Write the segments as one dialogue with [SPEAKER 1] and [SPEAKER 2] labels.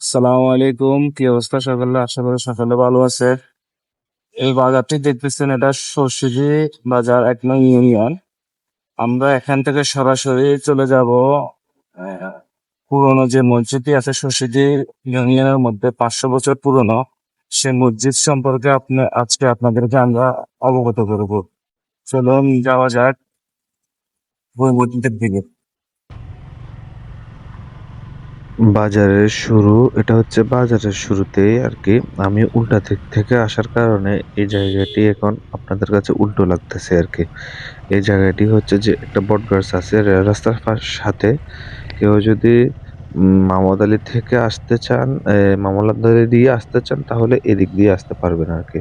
[SPEAKER 1] সালাম আলাইকুম। কি অবস্থা সকালে? আশা করি সকালে ভালো আছে। এই বাজারটি দেখতেছেন, এটা সরষিদি বাজার এক নং ইউনিয়ন। আমরা এখান থেকে সরাসরি চলে যাব পুরনো যে মসজিদটি আছে সরষিদি ইউনিয়নের মধ্যে, পাঁচশো বছর পুরনো। সে মসজিদ সম্পর্কে আপনি, আজকে আপনাদেরকে আমরা অবগত করব। চলুন যাওয়া যাক। ওই মসজিদের দিকে।
[SPEAKER 2] বাজারের শুরু, এটা হচ্ছে বাজারের শুরুতেই আর কি। আমি উল্টা দিক থেকে আসার কারণে এই জায়গাটি এখন আপনাদের কাছে উল্টো লাগতেছে আর কি। এই জায়গাটি হচ্ছে যে একটা বট গাছ আছে রাস্তার সাথে। কেউ যদি মামদ আলি থেকে আসতে চান মামলাদারি দিয়ে আসতে চান, তাহলে এদিক দিয়ে আসতে পারবেন আর কি।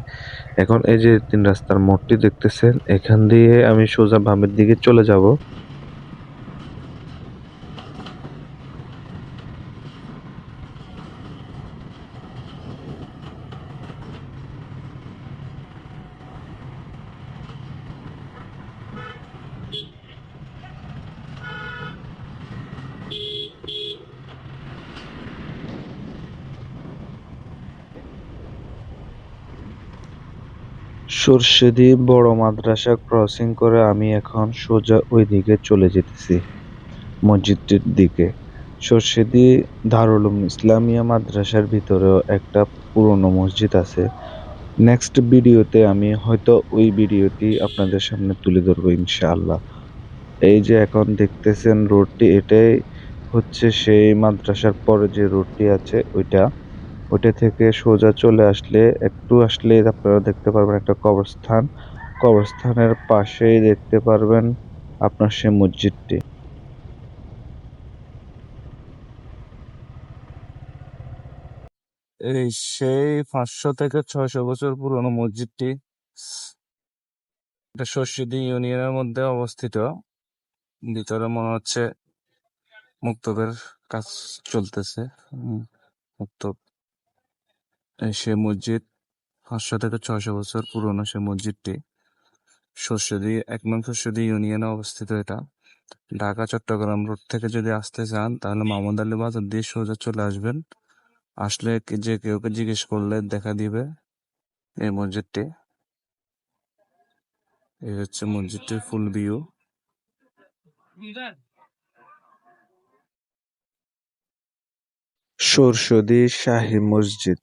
[SPEAKER 2] এখন এই যে তিন রাস্তার মোড়টি দেখতেছেন, এখান দিয়ে আমি সোজা বামের দিকে চলে যাব। সরষেদি বড় মাদ্রাসা ক্রসিং করে আমি এখন সোজা ওই দিকে চলে যেতেছি, মসজিদটির দিকে। সরষেদি দারুল ইসলামিয়া মাদ্রাসার ভিতরেও একটা পুরনো মসজিদ আছে। নেক্সট ভিডিওতে আমি হয়তো ওই ভিডিওটি আপনাদের সামনে তুলে ধরবো ইনশাআল্লাহ। এই যে এখন দেখতেছেন রোডটি, এটাই হচ্ছে সেই মাদ্রাসার পরে যে রোডটি আছে, ওইটা। ওইটা থেকে সোজা চলে আসলে, একটু আসলে আপনারা দেখতে পারবেন একটা কবরস্থান। কবরস্থানের পাশেই দেখতে পারবেন আপনার সে মসজিদটি।
[SPEAKER 1] এই সেই পাঁচশো থেকে ছয়শো বছর পুরনো মসজিদটি এটা ইউনিয়নের মধ্যে অবস্থিত। ভিতরে মনে হচ্ছে মুক্তবের কাজ চলতেছে। মুক্তব। সে মসজিদ পাঁচশো থেকে ছয়শো বছর পুরনো সে মসজিদটি। শস্যদি এক নং শস্যদি ইউনিয়নে অবস্থিত এটা। ঢাকা, চট্টগ্রাম রোড থেকে যদি আসতে চান, তাহলে মাহমুদ আলী বাজার দিয়ে সোজা চলে আসবেন। আসলে যে কেউকে জিজ্ঞেস করলে দেখা দিবে এই মসজিদটি। এই হচ্ছে মসজিদটির ফুল ভিউ
[SPEAKER 2] সরস্বতী শাহী মসজিদ।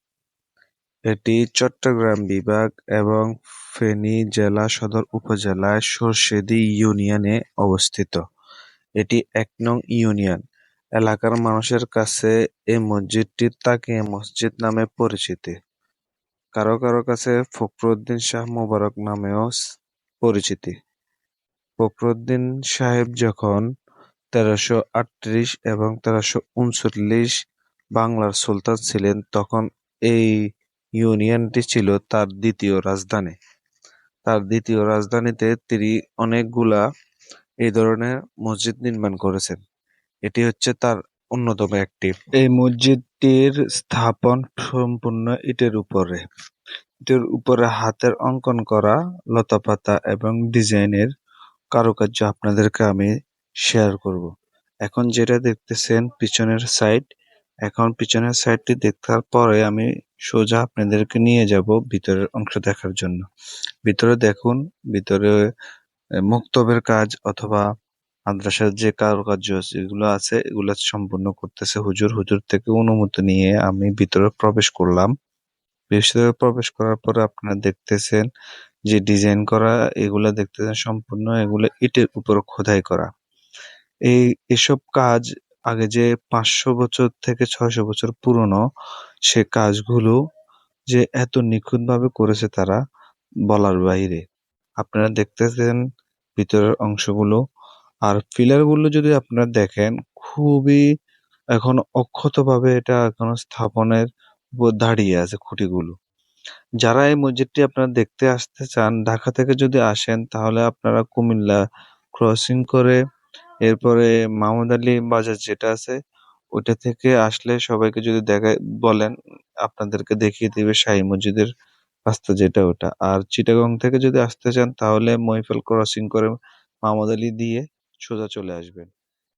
[SPEAKER 2] এটি চট্টগ্রাম বিভাগ এবং ফেনী জেলা সদর উপজেলায় সরষেদী ইউনিয়নে অবস্থিত। এটি এক নং ইউনিয়ন। এলাকার মানুষের কাছে এই মসজিদটি তাকিয়া মসজিদ নামে পরিচিত, কারও কারও কাছে ফখরুদ্দিন শাহ মোবারক নামেও পরিচিতি। ফখরুদ্দিন সাহেব যখন তেরোশো আটত্রিশ এবং তেরোশো উনচল্লিশ বাংলার সুলতান ছিলেন তখন এই ইউনিয়নটি ছিল তার দ্বিতীয় রাজধানী। তার দ্বিতীয় রাজধানীতে তিনি অনেকগুলা এই ধরনের মসজিদ নির্মাণ করেছেন। এটি হচ্ছে তার অন্যতম একটি। এই মসজিদটির স্থাপন সম্পূর্ণ ইটের উপরে। ইটের উপরে হাতের অঙ্কন করা, লতাপাতা এবং ডিজাইনের কারুকার্য আপনাদেরকে আমি শেয়ার করব। এখন যেটা দেখতেছেন পিছনের সাইড, এখন পিছনের সাইডটি দেখার পরে আমি সোজা আপনাদেরকে নিয়ে যাব ভিতরের অংশ দেখার জন্য। ভিতরে দেখুন, ভিতরে মুক্তবের কাজ অথবা মাদ্রাসার যে কারুকার্য আছে, এগুলো আছে, এগুলো সম্পূর্ণ করতেছে হুজুর। হুজুর থেকে অনুমতি নিয়ে আমি ভিতরে প্রবেশ করলাম। ভিতরে প্রবেশ করার পরে আপনারা দেখতেছেন যে ডিজাইন করা, এগুলা দেখতেছেন সম্পূর্ণ, এগুলো ইটের উপর খোদাই করা। এই এসব কাজ আগে যে পাঁচশো বছর থেকে ছয়শো বছর পুরনো সে কাজগুলো যে এত নিখুঁতভাবে করেছে তারা বলার বাইরে। আপনারা দেখতেছেন ভিতরের অংশগুলো। আর পিলারগুলো যদি আপনারা দেখেন, খুবই এখন অক্ষতভাবে এটা এখনও স্থাপনের উপর দাঁড়িয়ে আছে খুঁটিগুলো। যারা এই মসজিদটি আপনারা দেখতে আসতে চান, ঢাকা থেকে যদি আসেন, তাহলে আপনারা কুমিল্লা ক্রসিং করে এরপরে মাহমুদ আলী বাজার যেটা আছে ওটা থেকে আসলে সবাইকে যদি দেখায় বলেন, আপনাদেরকে দেখিয়ে দিবে শাহী মসজিদের রাস্তা যেটা ওটা। আর চিটাগং থেকে যদি আসতে চান, তাহলে মহিফেল ক্রসিং করে মাহমুদ আলী দিয়ে সোজা চলে আসবেন।